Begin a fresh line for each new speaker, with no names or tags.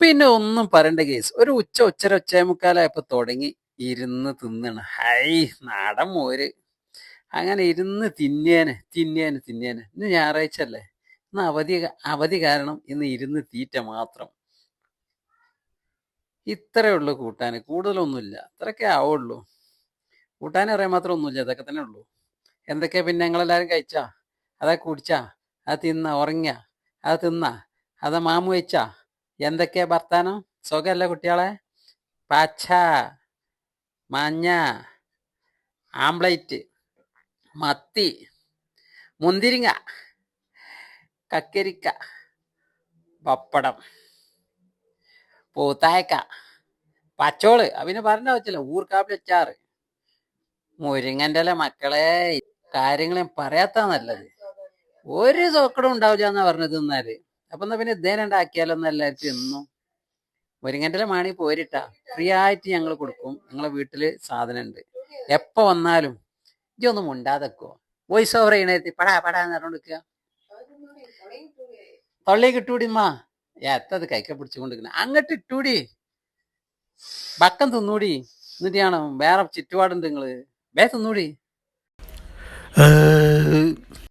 പിന്നെ ഒന്നും പറയണ്ട കേസ് ഒരു ഉച്ച ഉച്ചര ഉച്ചമുക്കാലായപ്പോ തുടങ്ങി. ഇരുന്ന് തിന്നണം. ഹൈ നാടൻ മോര്. അങ്ങനെ ഇരുന്ന് തിന്നേനെ തിന്നേനെ തിന്നേനെ. ഇന്ന് ഞായറാഴ്ച അല്ലേ? ഇന്ന് അവധി അവധി കാരണം ഇന്ന് ഇരുന്ന് തീറ്റ മാത്രം. ഇത്രയേ ഉള്ളൂ കൂട്ടാന്. കൂടുതലൊന്നുമില്ല. അത്രയൊക്കെ ആവുള്ളൂ. കൂട്ടാൻ അറിയാൻ മാത്രം ഒന്നുമില്ല. ഇതൊക്കെ തന്നെ ഉള്ളൂ. എന്തൊക്കെയാ പിന്നെ ഞങ്ങളെല്ലാരും കഴിച്ചാ? അതാ കുടിച്ചാ? അത് തിന്ന? ഉറങ്ങിയ? അത് തിന്ന? അതാ മാമു വെച്ചാ എന്തൊക്കെയാ വർത്താനം? സുഖല്ല കുട്ടികളെ? പച്ച മഞ്ഞ ആംപ്ലേറ്റ് മത്തി മുന്തിരിങ്ങ കക്കരിക്ക പപ്പടം പൂത്തായക്ക പച്ചോൾ. അവന് പറഞ്ഞ വെച്ചില്ല ഊർക്കാപ്പി അച്ചാറ്. മുരിങ്ങന്റെ മക്കളെ കാര്യങ്ങളും പറയാത്ത നല്ലത്. ഒരു സോക്കടും ഉണ്ടാവില്ല എന്നാ പറഞ്ഞത് തിന്നാൽ അപ്പൊ എന്നാ പിന്നെ ഇതേനുണ്ടാക്കിയാലോ എല്ലാവരും എന്നും മുരിങ്ങന്റെ ഇല മാണി പോരിട്ട. ഫ്രീ ആയിട്ട് ഞങ്ങൾ കൊടുക്കും. ഞങ്ങളെ വീട്ടിൽ സാധനം ഉണ്ട് എപ്പോ വന്നാലും ഇതൊന്നും മുണ്ടാതെക്കോ. വോയിസ് ഓവർ ചെയ്യണേത്തി പടാ പടാ എന്ന് പറഞ്ഞോണ്ടിരിക്കുക തൊള്ളേക്ക് ഇട്ടൂടിമ്മാ എത്തത് കൈക്ക പിടിച്ചുകൊണ്ടിരിക്കണ അങ്ങട്ട് ഇട്ടൂടി. ബക്കം തിന്നൂടി. എന്നിട്ടാണ് വേറെ ചുറ്റുപാടുണ്ട് നിങ്ങൾ. വേ തിന്നൂടി.